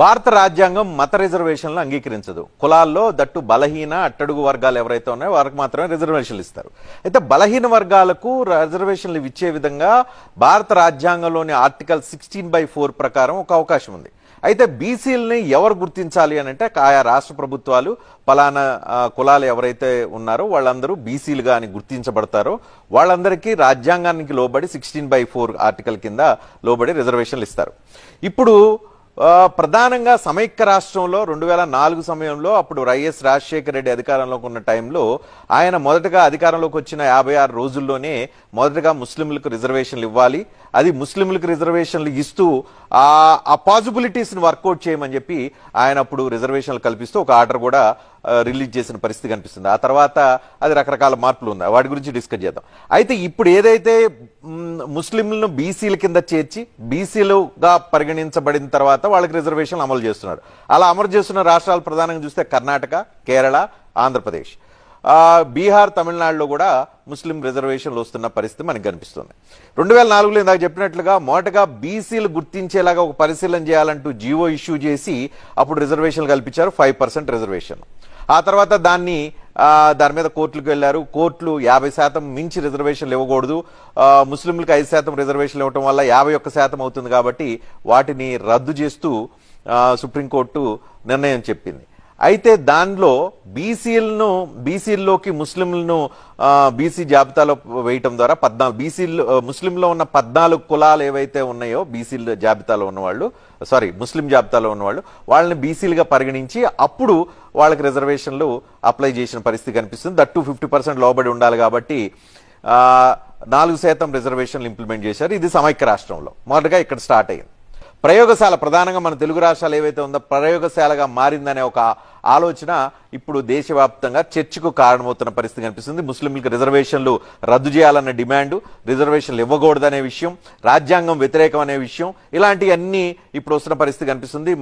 భారత రాజ్యాంగం మత రిజర్వేషన్లు అంగీకరించదు. కులాల్లో దట్టు బలహీన అట్టడుగు వర్గాలు ఎవరైతే ఉన్నాయో వారికి మాత్రమే రిజర్వేషన్లు ఇస్తారు. అయితే బలహీన వర్గాలకు రిజర్వేషన్లు ఇచ్చే విధంగా భారత రాజ్యాంగంలోని ఆర్టికల్ సిక్స్టీన్ బై ఫోర్ ప్రకారం ఒక అవకాశం ఉంది. అయితే బీసీలని ఎవరు గుర్తించాలి అని అంటే ఆయా రాష్ట్ర ప్రభుత్వాలు పలానా కులాలు ఎవరైతే ఉన్నారో వాళ్ళందరూ బీసీలుగా అని గుర్తించబడతారో. వాళ్ళందరికీ రాజ్యాంగానికి లోబడి సిక్స్టీన్ బై ఫోర్ ఆర్టికల్ కింద లోబడి రిజర్వేషన్లు ఇస్తారు. ఇప్పుడు ప్రధానంగా సమైక్య రాష్ట్రంలో రెండు వేల నాలుగు సమయంలో అప్పుడు వైఎస్ రాజశేఖర రెడ్డి అధికారంలోకి ఉన్న టైంలో ఆయన మొదటగా అధికారంలోకి వచ్చిన యాభై ఆరు రోజుల్లోనే మొదటగా ముస్లింలకు రిజర్వేషన్లు ఇవ్వాలి. అది ముస్లింలకు రిజర్వేషన్లు ఇస్తూ ఆ పాసిబిలిటీస్ని వర్కౌట్ చేయమని చెప్పి ఆయన అప్పుడు రిజర్వేషన్లు కల్పిస్తూ ఒక ఆర్డర్ కూడా రిలీజ్ చేసిన పరిస్థితి కనిపిస్తుంది. ఆ తర్వాత అది రకరకాల మార్పులు ఉన్నాయి. వాటి గురించి డిస్కస్ చేద్దాం. అయితే ఇప్పుడు ఏదైతే ముస్లింలను బీసీల కింద చేర్చి బీసీలుగా పరిగణించబడిన తర్వాత వాళ్ళకి రిజర్వేషన్లు అమలు చేస్తున్నారు. అలా అమలు చేస్తున్న రాష్ట్రాలు ప్రధానంగా చూస్తే కర్ణాటక కేరళ ఆంధ్రప్రదేశ్. బీహార్ తమిళనాడులో కూడా ముస్లిం రిజర్వేషన్లు వస్తున్న పరిస్థితి మనకు కనిపిస్తుంది. రెండు వేల నాలుగులో ఇందాక చెప్పినట్లుగా మొదటగా బీసీలు గుర్తించేలాగా ఒక పరిశీలన చేయాలంటూ జీవో ఇష్యూ చేసి అప్పుడు రిజర్వేషన్లు కల్పించారు ఫైవ్ పర్సెంట్ రిజర్వేషన్ ఆ తర్వాత దాన్ని దాని మీద కోర్టులకు వెళ్ళారు. కోర్టులు యాభై శాతం మించి రిజర్వేషన్లు ఇవ్వకూడదు. ముస్లింలకు ఐదు శాతం రిజర్వేషన్లు ఇవ్వటం వల్ల యాభై ఒక్క శాతం అవుతుంది కాబట్టి వాటిని రద్దు చేస్తూ సుప్రీంకోర్టు నిర్ణయం చెప్పింది. అయితే దానిలో బీసీలను బీసీల్లోకి ముస్లింలను బీసీ జాబితాలో వేయటం ద్వారా పద్నాలుగు బీసీలు ముస్లింలో ఉన్న పద్నాలుగు కులాలు ఏవైతే ఉన్నాయో బీసీల జాబితాలో ఉన్నవాళ్ళు సారీ ముస్లిం జాబితాలో ఉన్నవాళ్ళు వాళ్ళని బీసీలుగా పరిగణించి అప్పుడు వాళ్ళకి రిజర్వేషన్లు అప్లై చేసిన పరిస్థితి కనిపిస్తుంది. దట్టు ఫిఫ్టీ పర్సెంట్ లోబడి ఉండాలి కాబట్టి నాలుగు శాతం రిజర్వేషన్లు ఇంప్లిమెంట్ చేశారు. ఇది సమైక్య రాష్ట్రంలో. మొదటగా ఇక్కడ స్టార్ట్ అయింది ప్రయోగశాల ప్రధానంగా మన తెలుగు రాష్ట్రాలు ఏవైతే ఉందో ప్రయోగశాలగా మారిందనే ఒక ఆలోచన ఇప్పుడు దేశవ్యాప్తంగా చర్చకు కారణమవుతున్న పరిస్థితి కనిపిస్తుంది. ముస్లింలకు రిజర్వేషన్లు రద్దు చేయాలన్న డిమాండ్ రిజర్వేషన్లు ఇవ్వకూడదనే విషయం రాజ్యాంగం వ్యతిరేకం అనే విషయం ఇలాంటివన్నీ ఇప్పుడు వస్తున్న పరిస్థితి కనిపిస్తుంది.